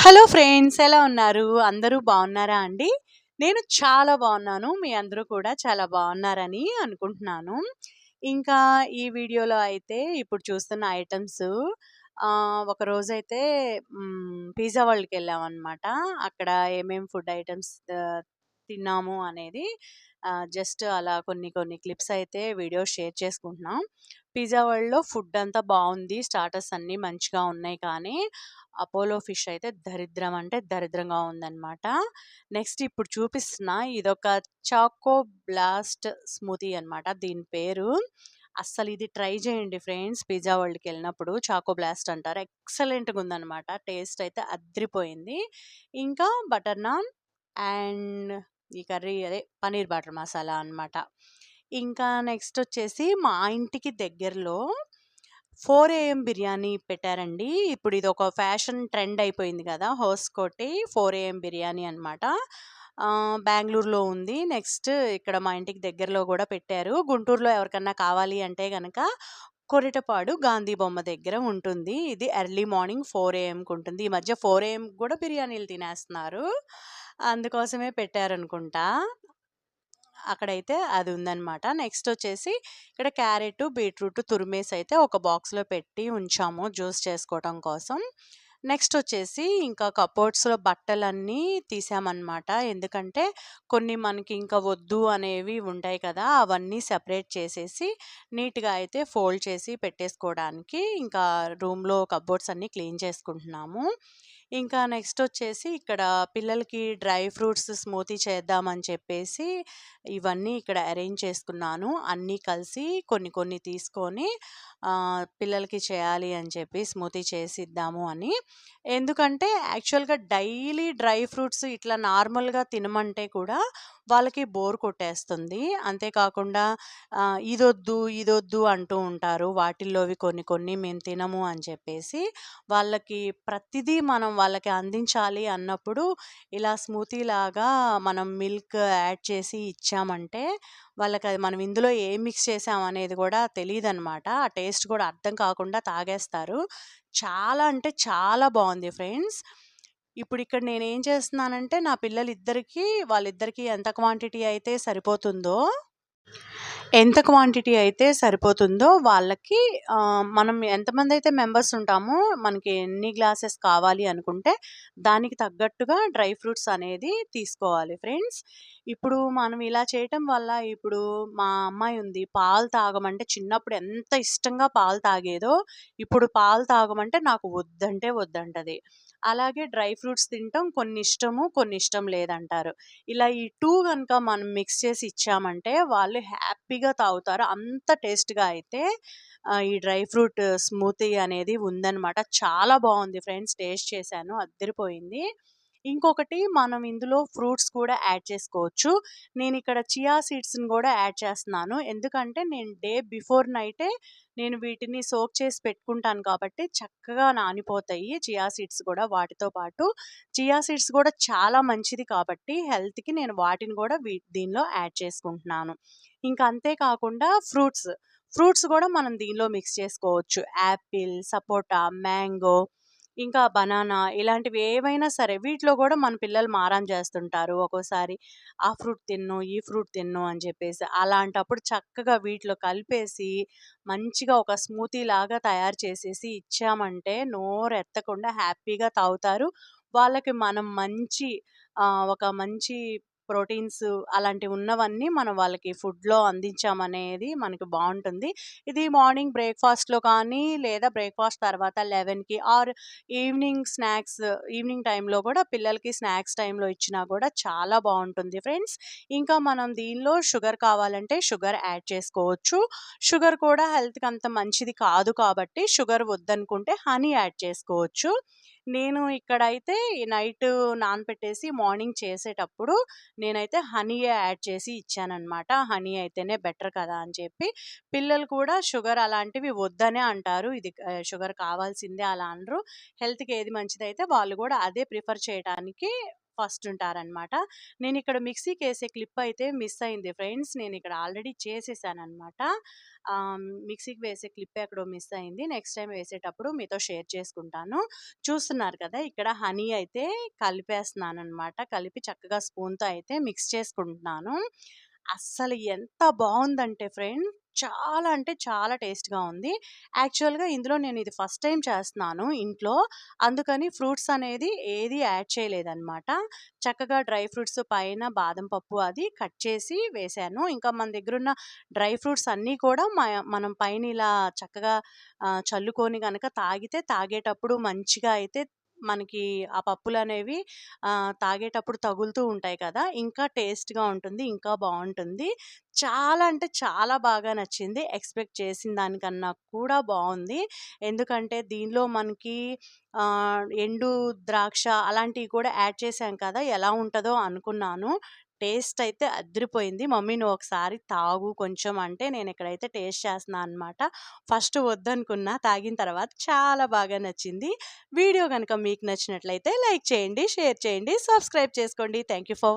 Hello friends ఎలా ఉన్నారు? అందరూ బాగున్నారా అండి? నేను చాలా బాగున్నాను. మీ అందరూ కూడా చాలా బాగున్నారని అనుకుంటున్నాను. ఇంకా ఈ వీడియోలో అయితే ఇప్పుడు చూస్తున్న ఐటెమ్స్ ఆహ్, పిజ్జా వరల్డ్కి వెళ్ళాం అనమాట అక్కడ ఏమేమి ఫుడ్ ఐటమ్స్ తిన్నాము అనేది జస్ట్ అలా కొన్ని కొన్ని క్లిప్స్ అయితే వీడియో షేర్ చేసుకుంటున్నాం. పిజ్జా వరల్డ్‌లో ఫుడ్ అంతా బాగుంది స్టార్టర్స్ అన్నీ మంచిగా ఉన్నాయి కానీ, అపోలో ఫిష్ అయితే దరిద్రం అంటే దరిద్రంగా ఉందనమాట. నెక్స్ట్ ఇప్పుడు చూపిస్తున్న ఇదొక చాకో బ్లాస్ట్ స్మూతీ అనమాట దీని పేరు. అస్సలు ఇది ట్రై చేయండి ఫ్రెండ్స్ పిజ్జా వరల్డ్‌కెళ్ళినప్పుడు. చాకో బ్లాస్ట్ అంటారు. ఎక్సలెంట్‌గా ఉందనమాట. టేస్ట్ అయితే అద్రిపోయింది ఇంకా బటర్ నాన్ అండ్ ఈ కర్రీ అదే పన్నీర్ బటర్ మసాలా అనమాట. ఇంకా నెక్స్ట్ వచ్చేసి మా ఇంటికి దగ్గరలో ఫోర్ ఏఎం బిర్యానీ పెట్టారండి. ఇప్పుడు ఇది ఒక ఫ్యాషన్ ట్రెండ్ అయిపోయింది కదా! హోస్కోటి ఫోర్ ఏఎం బిర్యానీ అనమాట. బెంగళూరులో ఉంది. నెక్స్ట్ ఇక్కడ మా ఇంటికి దగ్గరలో కూడా పెట్టారు. గుంటూరులో ఎవరికన్నా కావాలి అంటే కనుక కొరిటపాడు గాంధీ బొమ్మ దగ్గర ఉంటుంది. ఇది ఎర్లీ మార్నింగ్ ఫోర్ ఏఎంకి ఉంటుంది. ఈ మధ్య ఫోర్ ఏఎం కూడా బిర్యానీలు తినేస్తున్నారు. అందుకోసమే పెట్టారనుకుంటా. అక్కడైతే అది ఉందన్నమాట నెక్స్ట్ వచ్చేసి ఇక్కడ క్యారెట్, బీట్రూట్ తురిమేసి అయితే ఒక బాక్స్‌లో పెట్టి ఉంచాము జ్యూస్ చేసుకోవటం కోసం. నెక్స్ట్ వచ్చేసి ఇంకా కపోర్ట్స్లో బట్టలన్నీ తీసామనమాట. ఎందుకంటే కొన్ని మనకి ఇంకా వద్దు అనేవి ఉంటాయి కదా! అవన్నీ సెపరేట్ చేసేసి నీట్‌గా అయితే ఫోల్డ్ చేసి పెట్టేసుకోవడానికి ఇంకా రూమ్‌లో కబోర్డ్స్ అన్నీ క్లీన్ చేసుకుంటున్నాము. ఇంకా నెక్స్ట్ వచ్చేసి ఇక్కడ పిల్లలకి డ్రై ఫ్రూట్స్ స్మూతీ చేద్దామని చెప్పేసి ఇవన్నీ ఇక్కడ అరేంజ్ చేసుకున్నాను. అన్నీ కలిసి కొన్ని కొన్ని తీసుకొని పిల్లలకి చేయాలి అని చెప్పి స్మూతీ చేసిద్దాము అని. ఎందుకంటే యాక్చువల్‌గా డైలీ డ్రై ఫ్రూట్స్ ఇట్లా నార్మల్‌గా తినమంటే కూడా వాళ్ళకి బోర్ కొట్టేస్తుంది. అంతేకాకుండా ఆహ్, ఇదొద్దు, ఇదొద్దు అంటూ ఉంటారు. వాటిల్లోవి కొన్ని కొన్ని మేము తినము అని చెప్పేసి. వాళ్ళకి ప్రతిదీ మనం వాళ్ళకి అందించాలి అన్నప్పుడు ఇలా స్మూతీ లాగా మనం మిల్క్ యాడ్ చేసి ఇచ్చామంటే వాళ్ళకి అది మనం ఇందులో ఏం మిక్స్ చేసాం అనేది కూడా తెలీదనమాట. ఆ టేస్ట్ కూడా అర్థం కాకుండా తాగేస్తారు. చాలా అంటే చాలా బాగుంది ఫ్రెండ్స్. ఇప్పుడు ఇక్కడ నేనేం చేస్తున్నానంటే నా పిల్లలిద్దరికీ వాళ్ళిద్దరికీ ఎంత క్వాంటిటీ అయితే సరిపోతుందో ఎంత క్వాంటిటీ అయితే సరిపోతుందో వాళ్ళకి మనం ఎంతమంది అయితే మెంబర్స్ ఉంటామో మనకి ఎన్ని గ్లాసెస్ కావాలి అనుకుంటే దానికి తగ్గట్టుగా డ్రై ఫ్రూట్స్ అనేది తీసుకోవాలి ఫ్రెండ్స్. ఇప్పుడు మనం ఇలా చేయటం వల్ల ఇప్పుడు మా అమ్మాయి ఉంది. పాలు తాగమంటే చిన్నప్పుడు ఎంత ఇష్టంగా పాలు తాగేదో ఇప్పుడు పాలు తాగమంటే నాకు వద్దంటే వద్దంటది. అలాగే డ్రై ఫ్రూట్స్ తినటం కొన్ని ఇష్టము, కొన్ని ఇష్టం లేదంటారు. ఇలా ఈ టూ కనుక మనం మిక్స్ చేసి ఇచ్చామంటే వాళ్ళు హ్యాపీగా తాగుతారు. అంత టేస్ట్‌గా అయితే ఈ డ్రై ఫ్రూట్ స్మూతీ అనేది ఉందనమాట. చాలా బాగుంది ఫ్రెండ్స్. టేస్ట్ చేశాను. అద్దరిపోయింది ఇంకొకటి మనం ఇందులో ఫ్రూట్స్ కూడా యాడ్ చేసుకోవచ్చు. నేను ఇక్కడ చియా సీడ్స్‌ని కూడా యాడ్ చేస్తున్నాను. ఎందుకంటే నేను డే బిఫోర్ నైటే నేను వీటిని సోక్ చేసి పెట్టుకుంటాను కాబట్టి చక్కగా నానిపోతాయి చియా సీడ్స్ కూడా వాటితో పాటు. చియా సీడ్స్ కూడా చాలా మంచిది కాబట్టి హెల్త్‌కి నేను వాటిని కూడా వీ దీనిలో యాడ్ చేసుకుంటున్నాను. ఇంకా అంతేకాకుండా ఫ్రూట్స్. ఫ్రూట్స్ కూడా మనం దీనిలో మిక్స్ చేసుకోవచ్చు. యాపిల్, సపోటా, మ్యాంగో ఇంకా బనానా ఇలాంటివి ఏవైనా సరే వీటిలో కూడా మన పిల్లలు మారం చేస్తుంటారు. ఒక్కోసారి ఆ ఫ్రూట్ తిన్ను ఈ ఫ్రూట్ తిన్ను అని చెప్పేసి. అలాంటప్పుడు చక్కగా వీటిలో కలిపేసి మంచిగా ఒక స్మూతీ లాగా తయారు చేసేసి ఇచ్చామంటే నోరెత్తకుండా హ్యాపీగా తాగుతారు. వాళ్ళకి మనం మంచి ఒక మంచి ప్రోటీన్స్ అలాంటివి ఉన్నవన్నీ మనం వాళ్ళకి ఫుడ్‌లో అందించామనేది మనకి బాగుంటుంది ఇది మార్నింగ్ బ్రేక్‌ఫాస్ట్‌లో కానీ లేదా బ్రేక్‌ఫాస్ట్ తర్వాత 11కి ఆర్ ఈవినింగ్ స్నాక్స్ ఈవినింగ్ టైంలో కూడా పిల్లలకి స్నాక్స్ టైంలో ఇచ్చినా కూడా చాలా బాగుంటుంది ఫ్రెండ్స్. ఇంకా మనం దీనిలో షుగర్ కావాలంటే షుగర్ యాడ్ చేసుకోవచ్చు. షుగర్ కూడా హెల్త్‌కి అంత మంచిది కాదు కాబట్టి షుగర్ వద్దనుకుంటే హనీ యాడ్ చేసుకోవచ్చు. నేను ఇక్కడైతే నైట్ నానపెట్టేసి మార్నింగ్ చేసేటప్పుడు నేనైతే హనీయే యాడ్ చేసి ఇచ్చాననమాట. హనీ అయితేనే బెటర్ కదా అని చెప్పి. పిల్లలు కూడా షుగర్ అలాంటివి వద్దనే అంటారు. ఇది షుగర్ కావాల్సిందే అలా అనరు. హెల్త్‌కి ఏది మంచిదైతే వాళ్ళు కూడా అదే ప్రిఫర్ చేయటానికి ఫస్ట్ ఉంటారనమాట. నేను ఇక్కడ మిక్సీకి వేసే క్లిప్ అయితే మిస్ అయింది ఫ్రెండ్స్. నేను ఇక్కడ ఆల్రెడీ చేసేసానమాట మిక్సీకి వేసే క్లిప్ ఎక్కడో మిస్ అయింది. నెక్స్ట్ టైం వేసేటప్పుడు మీతో షేర్ చేసుకుంటాను. చూస్తున్నారు కదా! ఇక్కడ హనీ అయితే కలిపేస్తున్నాను అనమాట కలిపి చక్కగా స్పూన్‌తో అయితే మిక్స్ చేసుకుంటున్నాను. అస్సలు ఎంత బాగుందంటే ఫ్రెండ్ చాలా అంటే చాలా టేస్ట్‌గా ఉంది. యాక్చువల్‌గా ఇందులో నేను ఇది ఫస్ట్ టైం చేస్తున్నాను ఇంట్లో. అందుకని ఫ్రూట్స్ అనేది ఏది యాడ్ చేయలేదనమాట. చక్కగా డ్రై ఫ్రూట్స్ పైన బాదం పప్పు అది కట్ చేసి వేశాను. ఇంకా మన దగ్గరున్న డ్రై ఫ్రూట్స్ అన్నీ కూడా మ మనం పైన ఇలా చక్కగా చల్లుకొని కనుక తాగితే తాగేటప్పుడు మంచిగా అయితే మనకి ఆ పప్పులు అనేవి తాగేటప్పుడు తగులుతూ ఉంటాయి కదా! ఇంకా టేస్ట్‌గా ఉంటుంది. ఇంకా బాగుంటుంది చాలా అంటే చాలా బాగా నచ్చింది. ఎక్స్‌పెక్ట్ చేసిన దానికన్నా కూడా బాగుంది ఎందుకంటే దీనిలో మనకి ఎండు ద్రాక్ష అలాంటివి కూడా యాడ్ చేశాం కదా! ఎలా ఉంటుందో అనుకున్నాను. టేస్ట్ అయితే అదిరిపోయింది. మమ్మీ నువ్వు ఒకసారి తాగు కొంచెం అంటే నేను ఇక్కడైతే టేస్ట్ చేస్తున్నా అనమాట. ఫస్ట్ వద్దనుకున్నా. తాగిన తర్వాత చాలా బాగా నచ్చింది. వీడియో కనుక మీకు నచ్చినట్లయితే లైక్ చేయండి, షేర్ చేయండి, సబ్స్క్రైబ్ చేసుకోండి. Thank you for